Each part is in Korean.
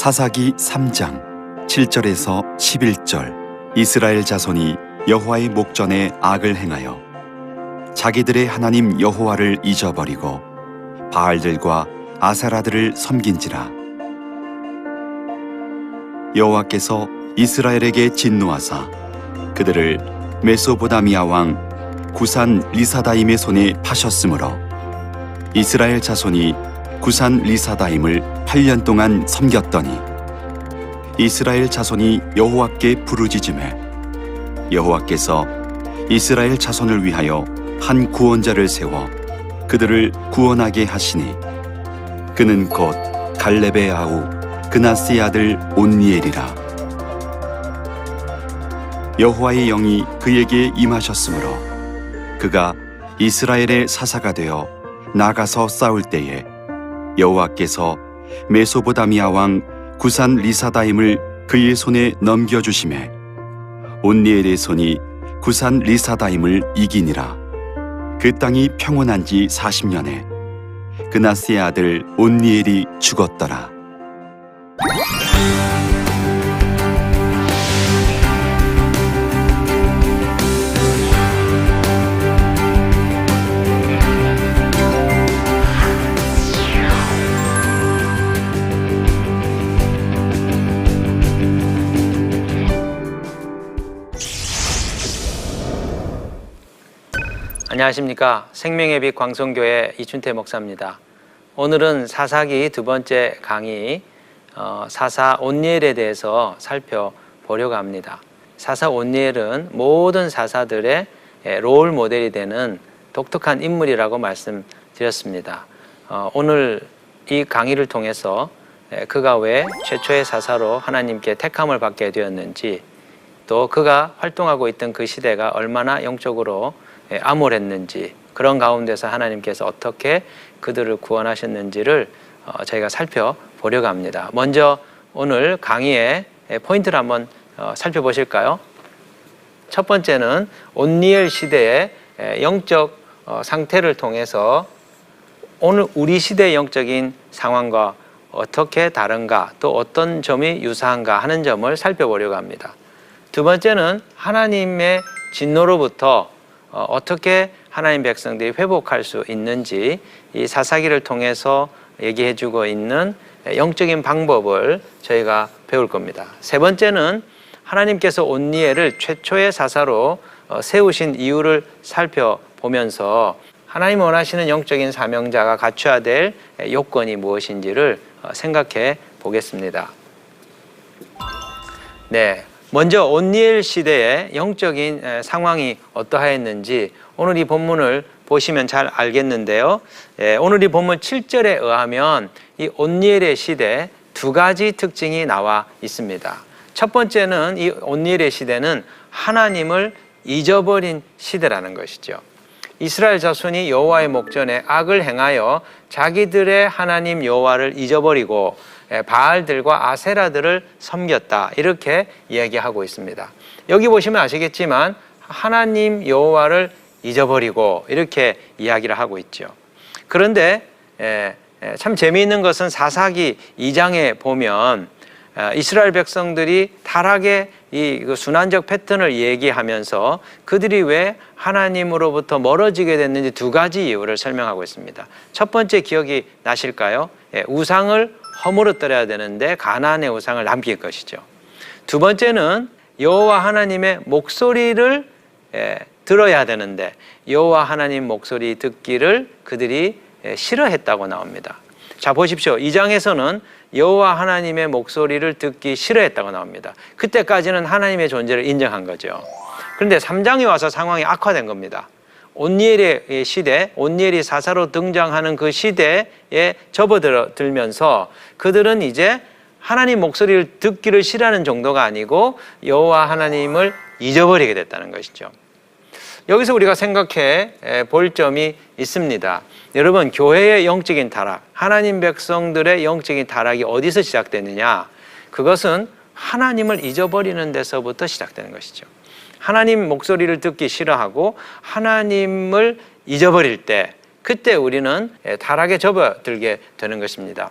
사사기 3장 7절에서 11절. 이스라엘 자손이 여호와의 목전에 악을 행하여 자기들의 하나님 여호와를 잊어버리고 바알들과 아세라들을 섬긴지라. 여호와께서 이스라엘에게 진노하사 그들을 메소보다미아 왕 구산 리사다임의 손에 파셨으므로 이스라엘 자손이 구산 리사다임을 8년 동안 섬겼더니 이스라엘 자손이 여호와께 부르짖음에 여호와께서 이스라엘 자손을 위하여 한 구원자를 세워 그들을 구원하게 하시니 그는 곧 갈렙의 아우 그나스의 아들 온니엘이라. 여호와의 영이 그에게 임하셨으므로 그가 이스라엘의 사사가 되어 나가서 싸울 때에 여호와께서 메소보다미아 왕 구산 리사다임을 그의 손에 넘겨주심에 온니엘의 손이 구산 리사다임을 이기니라. 그 땅이 평온한 지 40년에 그나스의 아들 온니엘이 죽었더라 안녕하십니까 생명의 빛 광성교회 이춘태 목사입니다. 오늘은 사사기 두 번째 강의 어, 사사 온니엘에 대해서 살펴보려고 합니다. 사사 온니엘은 모든 사사들의 예, 롤 모델이 되는 독특한 인물이라고 말씀드렸습니다. 어, 오늘 이 강의를 통해서 예, 그가 왜 최초의 사사로 하나님께 택함을 받게 되었는지 또 그가 활동하고 있던 그 시대가 얼마나 영적으로 예, 암울했는지 그런 가운데서 하나님께서 어떻게 그들을 구원하셨는지를 어, 저희가 살펴보려고 합니다. 먼저 오늘 강의의 예, 포인트를 한번 어, 살펴보실까요? 첫 번째는 온니엘 시대의 예, 영적 어, 상태를 통해서 오늘 우리 시대의 영적인 상황과 어떻게 다른가 또 어떤 점이 유사한가 하는 점을 살펴보려고 합니다. 두 번째는 하나님의 진노로부터 어, 어떻게 하나님 백성들이 회복할 수 있는지 이 사사기를 통해서 얘기해 주고 있는 영적인 방법을 저희가 배울 겁니다. 세 번째는 하나님께서 온니엘을 최초의 사사로 어, 세우신 이유를 살펴보면서 하나님 원하시는 영적인 사명자가 갖춰야 될 요건이 무엇인지를 어, 생각해 보겠습니다. 네. 먼저 온니엘 시대의 영적인 에, 상황이 어떠하였는지 오늘 이 본문을 보시면 잘 알겠는데요. 예, 오늘 이 본문 7절에 의하면 이 온니엘의 시대 두 가지 특징이 나와 있습니다. 첫 번째는 이 온니엘의 시대는 하나님을 잊어버린 시대라는 것이죠. 이스라엘 자손이 여호와의 목전에 악을 행하여 자기들의 하나님 여호와를 잊어버리고 예, 바알들과 아세라들을 섬겼다 이렇게 이야기하고 있습니다. 여기 보시면 아시겠지만 하나님 여호와를 잊어버리고 이렇게 이야기를 하고 있죠. 그런데 참 재미있는 것은 사사기 2장에 보면 아, 이스라엘 백성들이 타락의 이그 순환적 패턴을 얘기하면서 그들이 왜 하나님으로부터 멀어지게 됐는지 두 가지 이유를 설명하고 있습니다. 첫 번째 기억이 나실까요? 예, 우상을 허물어뜨려야 되는데 가나안의 우상을 남길 것이죠. 두 번째는 여호와 하나님의 목소리를 예, 들어야 되는데 여호와 하나님 목소리 듣기를 그들이 예, 싫어했다고 나옵니다. 자 보십시오. 이 장에서는 여호와 하나님의 목소리를 듣기 싫어했다고 나옵니다. 그때까지는 하나님의 존재를 인정한 거죠. 그런데 3장에 와서 상황이 악화된 겁니다. 온니엘의 시대, 온니엘이 사사로 등장하는 그 시대에 접어들면서 그들은 이제 하나님 목소리를 듣기를 싫어하는 정도가 아니고 여호와 하나님을 잊어버리게 됐다는 것이죠. 여기서 우리가 생각해 볼 점이 있습니다. 여러분, 교회의 영적인 타락, 하나님 백성들의 영적인 타락이 어디서 시작되느냐? 그것은 하나님을 잊어버리는 데서부터 시작되는 것이죠. 하나님 목소리를 듣기 싫어하고 하나님을 잊어버릴 때 그때 우리는 타락에 접어들게 되는 것입니다.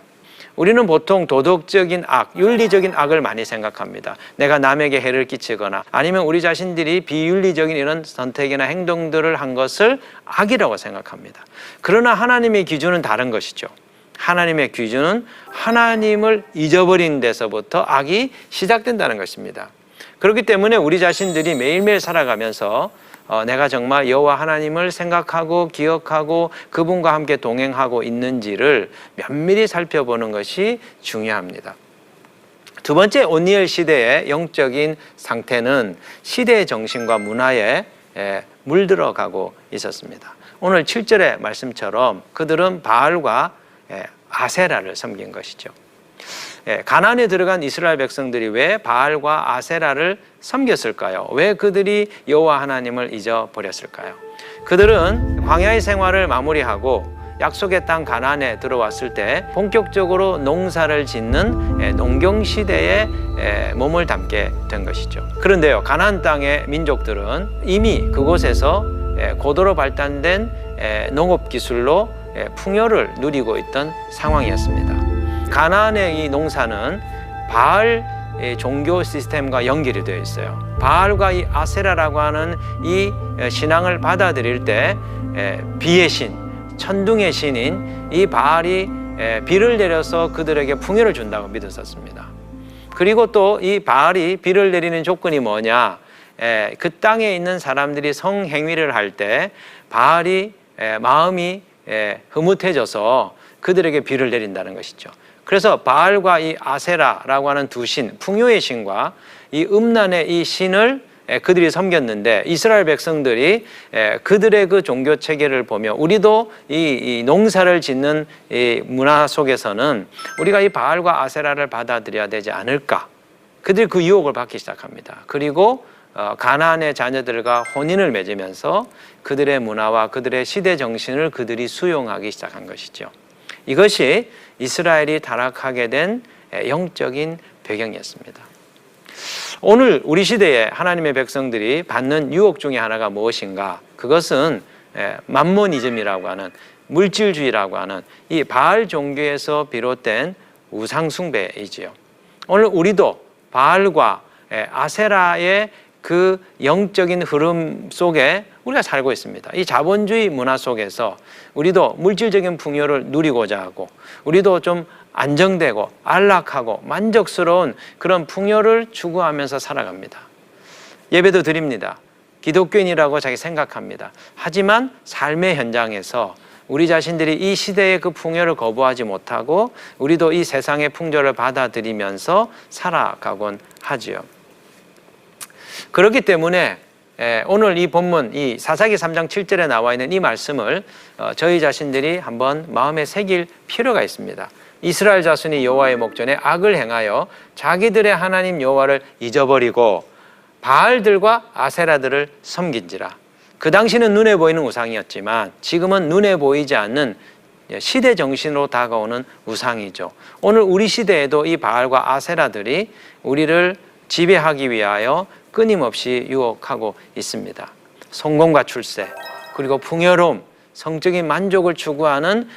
우리는 보통 도덕적인 악, 윤리적인 악을 많이 생각합니다. 내가 남에게 해를 끼치거나 아니면 우리 자신들이 비윤리적인 이런 선택이나 행동들을 한 것을 악이라고 생각합니다. 그러나 하나님의 기준은 다른 것이죠. 하나님의 기준은 하나님을 잊어버린 데서부터 악이 시작된다는 것입니다. 그렇기 때문에 우리 자신들이 매일매일 살아가면서 어, 내가 정말 여호와 하나님을 생각하고 기억하고 그분과 함께 동행하고 있는지를 면밀히 살펴보는 것이 중요합니다. 두 번째 오니엘 시대의 영적인 상태는 시대의 정신과 문화에 에, 물들어가고 있었습니다. 오늘 7절의 말씀처럼 그들은 바알과 에, 아세라를 섬긴 것이죠. 예, 가나안에 들어간 이스라엘 백성들이 왜 바알과 아세라를 섬겼을까요? 왜 그들이 여호와 하나님을 잊어버렸을까요? 그들은 광야의 생활을 마무리하고 약속의 땅 가나안에 들어왔을 때 본격적으로 농사를 짓는 예, 농경 시대에 예, 몸을 담게 된 것이죠. 그런데요, 가나안 땅의 민족들은 이미 그곳에서 예, 고도로 발달된 예, 농업 기술로 예, 풍요를 누리고 있던 상황이었습니다. 가나안의 이 농사는 바알 의 종교 시스템과 연결이 되어 있어요. 바알과 이 아세라라고 하는 이 신앙을 받아들일 때 에, 비의 신, 천둥의 신인 이 바알이 에, 비를 내려서 그들에게 풍요를 준다고 믿었었습니다. 그리고 또 이 바알이 비를 내리는 조건이 뭐냐? 에, 그 땅에 있는 사람들이 성행위를 할 때 바알이 에, 마음이 에, 흐뭇해져서 그들에게 비를 내린다는 것이죠. 그래서 바알과 이 아세라라고 하는 두 신, 풍요의 신과 이 음란의 이 신을 에, 그들이 섬겼는데 이스라엘 백성들이 에, 그들의 그 종교 체계를 보며 우리도 이, 이 농사를 짓는 이 문화 속에서는 우리가 이 바알과 아세라를 받아들여야 되지 않을까? 그들이 그 유혹을 받기 시작합니다. 그리고 어, 가나안의 자녀들과 혼인을 맺으면서 그들의 문화와 그들의 시대 정신을 그들이 수용하기 시작한 것이죠. 이것이 이스라엘이 타락하게 된 영적인 배경이었습니다. 오늘 우리 시대에 하나님의 백성들이 받는 유혹 중에 하나가 무엇인가? 그것은 만모니즘이라고 하는 물질주의라고 하는 이 바알 종교에서 비롯된 우상 숭배이지요. 오늘 우리도 바알과 아세라의 그 영적인 흐름 속에 우리가 살고 있습니다. 이 자본주의 문화 속에서 우리도 물질적인 풍요를 누리고자 하고 우리도 좀 안정되고 안락하고 만족스러운 그런 풍요를 추구하면서 살아갑니다. 예배도 드립니다. 기독교인이라고 자기 생각합니다. 하지만 삶의 현장에서 우리 자신들이 이 시대의 그 풍요를 거부하지 못하고 우리도 이 세상의 풍조를 받아들이면서 살아가곤 하지요. 그렇기 때문에 예, 오늘 이 본문 이 사사기 3장 7절에 나와 있는 이 말씀을 어, 저희 자신들이 한번 마음에 새길 필요가 있습니다. 이스라엘 자손이 여호와의 목전에 악을 행하여 자기들의 하나님 여호와를 잊어버리고 바알들과 아세라들을 섬긴지라. 그 당시는 눈에 보이는 우상이었지만 지금은 눈에 보이지 않는 시대 정신으로 다가오는 우상이죠. 오늘 우리 시대에도 이 바알과 아세라들이 우리를 지배하기 위하여 끊임없이 유혹하고 있습니다. 성공과 출세, 그리고 풍요로움, 성적인 만족을 추구하는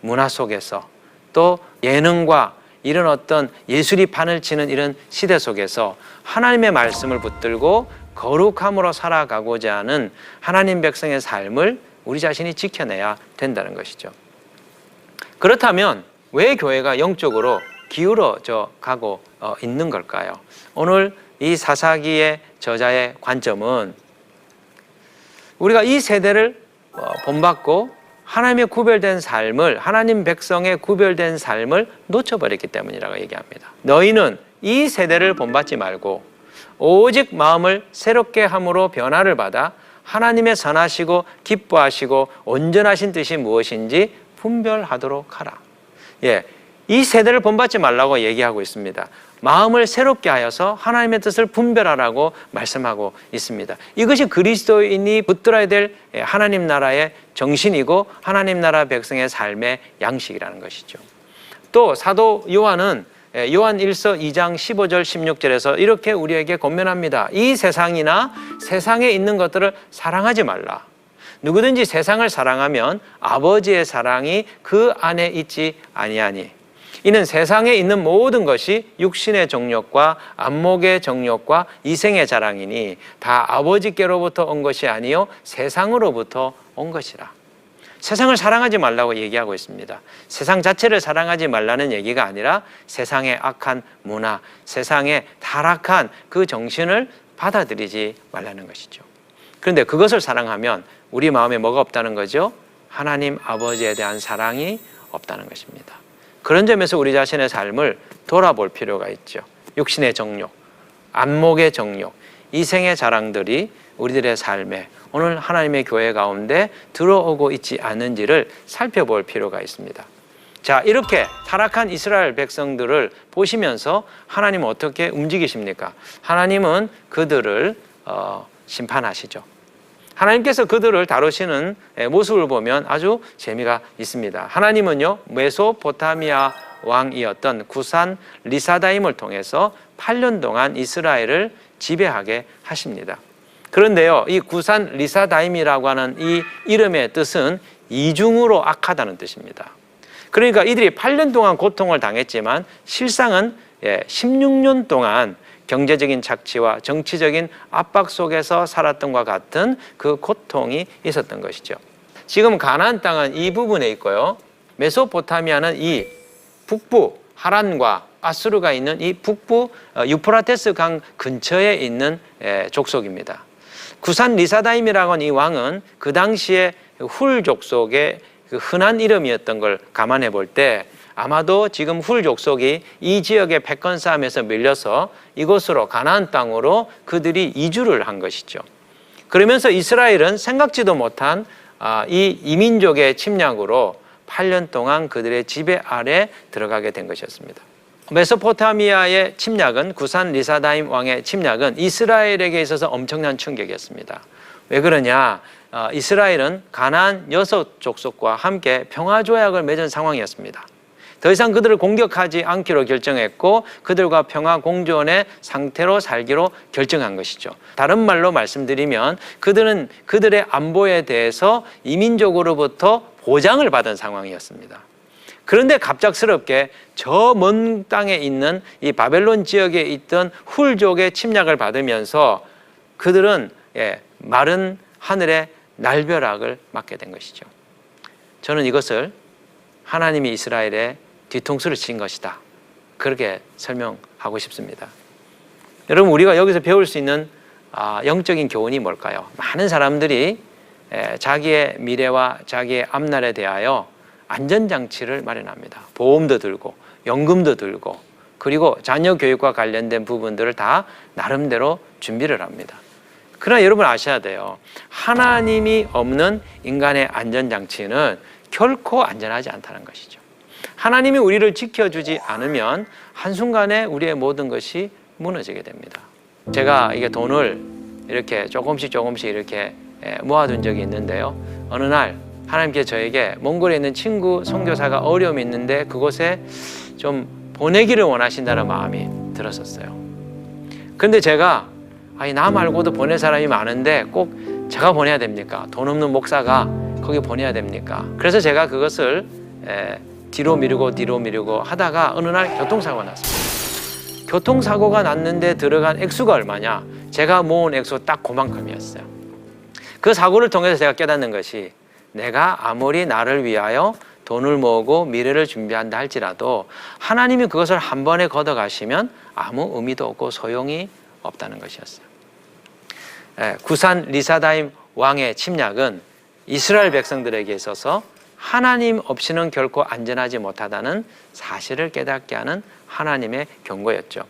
문화 속에서 또 예능과 이런 어떤 예술이 판을 치는 이런 시대 속에서 하나님의 말씀을 붙들고 거룩함으로 살아가고자 하는 하나님 백성의 삶을 우리 자신이 지켜내야 된다는 것이죠. 그렇다면 왜 교회가 영적으로 기울어져 가고 어, 있는 걸까요? 오늘 이 사사기의 저자의 관점은 우리가 이 세대를 어, 본받고 하나님의 구별된 삶을 하나님 백성의 구별된 삶을 놓쳐버렸기 때문이라고 얘기합니다. 너희는 이 세대를 본받지 말고 오직 마음을 새롭게 함으로 변화를 받아 하나님의 선하시고 기뻐하시고 온전하신 뜻이 무엇인지 분별하도록 하라. 예, 이 세대를 본받지 말라고 얘기하고 있습니다. 마음을 새롭게 하여서 하나님의 뜻을 분별하라고 말씀하고 있습니다. 이것이 그리스도인이 붙들어야 될 하나님 나라의 정신이고 하나님 나라 백성의 삶의 양식이라는 것이죠. 또 사도 요한은 요한 1서 2장 15절 16절에서 이렇게 우리에게 권면합니다. 이 세상이나 세상에 있는 것들을 사랑하지 말라. 누구든지 세상을 사랑하면 아버지의 사랑이 그 안에 있지 아니하니 이는 세상에 있는 모든 것이 육신의 정욕과 안목의 정욕과 이생의 자랑이니 다 아버지께로부터 온 것이 아니요 세상으로부터 온 것이라. 세상을 사랑하지 말라고 얘기하고 있습니다. 세상 자체를 사랑하지 말라는 얘기가 아니라 세상의 악한 문화, 세상의 타락한 그 정신을 받아들이지 말라는 것이죠. 그런데 그것을 사랑하면 우리 마음에 뭐가 없다는 거죠? 하나님 아버지에 대한 사랑이 없다는 것입니다. 그런 점에서 우리 자신의 삶을 돌아볼 필요가 있죠. 육신의 정욕, 안목의 정욕, 이생의 자랑들이 우리들의 삶에 오늘 하나님의 교회 가운데 들어오고 있지 않은지를 살펴볼 필요가 있습니다. 자, 이렇게 타락한 이스라엘 백성들을 보시면서 하나님은 어떻게 움직이십니까? 하나님은 그들을 어, 심판하시죠. 하나님께서 그들을 다루시는 예, 모습을 보면 아주 재미가 있습니다. 하나님은요, 메소포타미아 왕이었던 구산 리사다임을 통해서 8년 동안 이스라엘을 지배하게 하십니다. 그런데요, 이 구산 리사다임이라고 하는 이 이름의 뜻은 이중으로 악하다는 뜻입니다. 그러니까 이들이 8년 동안 고통을 당했지만 실상은 16년 동안 경제적인 착취와 정치적인 압박 속에서 살았던과 같은 그 고통이 있었던 것이죠. 지금 가나안 땅은 이 부분에 있고요. 메소포타미아는 이 북부 하란과 아수르가 있는 이 북부 어, 유프라테스 강 근처에 있는 에, 족속입니다. 구산 리사다임이라고 하는 이 왕은 그 당시에 훌 족속의 그 흔한 이름이었던 걸 감안해 볼때 아마도 지금 훌 족속이 이 지역의 패권 싸움에서 밀려서 이곳으로 가나안 땅으로 그들이 이주를 한 것이죠. 그러면서 이스라엘은 생각지도 못한 아, 이 이민족의 침략으로 8년 동안 그들의 지배 아래 들어가게 된 것이었습니다. 메소포타미아의 침략은 구산 리사다임 왕의 침략은 이스라엘에게 있어서 엄청난 충격이었습니다. 왜 그러냐? 어, 이스라엘은 가나안 여섯 족속과 함께 평화 조약을 맺은 상황이었습니다. 더 이상 그들을 공격하지 않기로 결정했고 그들과 평화 공존의 상태로 살기로 결정한 것이죠. 다른 말로 말씀드리면 그들은 그들의 안보에 대해서 이민족으로부터 보장을 받은 상황이었습니다. 그런데 갑작스럽게 저 먼 땅에 있는 이 바벨론 지역에 있던 훌족의 침략을 받으면서 그들은 예, 마른 하늘의 날벼락을 맞게 된 것이죠. 저는 이것을 하나님이 이스라엘의 뒤통수를 친 것이다. 그렇게 설명하고 싶습니다. 여러분 우리가 여기서 배울 수 있는 아, 영적인 교훈이 뭘까요? 많은 사람들이 에, 자기의 미래와 자기의 앞날에 대하여 안전장치를 마련합니다. 보험도 들고 연금도 들고 그리고 자녀 교육과 관련된 부분들을 다 나름대로 준비를 합니다. 그러나 여러분 아셔야 돼요. 하나님이 없는 인간의 안전장치는 결코 안전하지 않다는 것이죠. 하나님이 우리를 지켜주지 않으면 한순간에 우리의 모든 것이 무너지게 됩니다. 제가 이게 돈을 이렇게 조금씩 조금씩 이렇게 예, 모아둔 적이 있는데요. 어느 날 하나님께 저에게 몽골에 있는 친구 선교사가 어려움이 있는데 그곳에 좀 보내기를 원하신다는 마음이 들었었어요. 근데 제가 아니 나 말고도 보낼 사람이 많은데 꼭 제가 보내야 됩니까? 돈 없는 목사가 거기 보내야 됩니까? 그래서 제가 그것을 에, 뒤로 미루고 뒤로 미루고 하다가 어느 날 교통사고가 났습니다. 교통사고가 났는데 들어간 액수가 얼마냐? 제가 모은 액수 딱 그만큼이었어요. 그 사고를 통해서 제가 깨닫는 것이 내가 아무리 나를 위하여 돈을 모으고 미래를 준비한다 할지라도 하나님이 그것을 한 번에 걷어가시면 아무 의미도 없고 소용이 없다는 것이었어요. 예, 구산 리사다임 왕의 침략은 이스라엘 백성들에게 있어서 하나님 없이는 결코 안전하지 못하다는 사실을 깨닫게 하는 하나님의 경고였죠.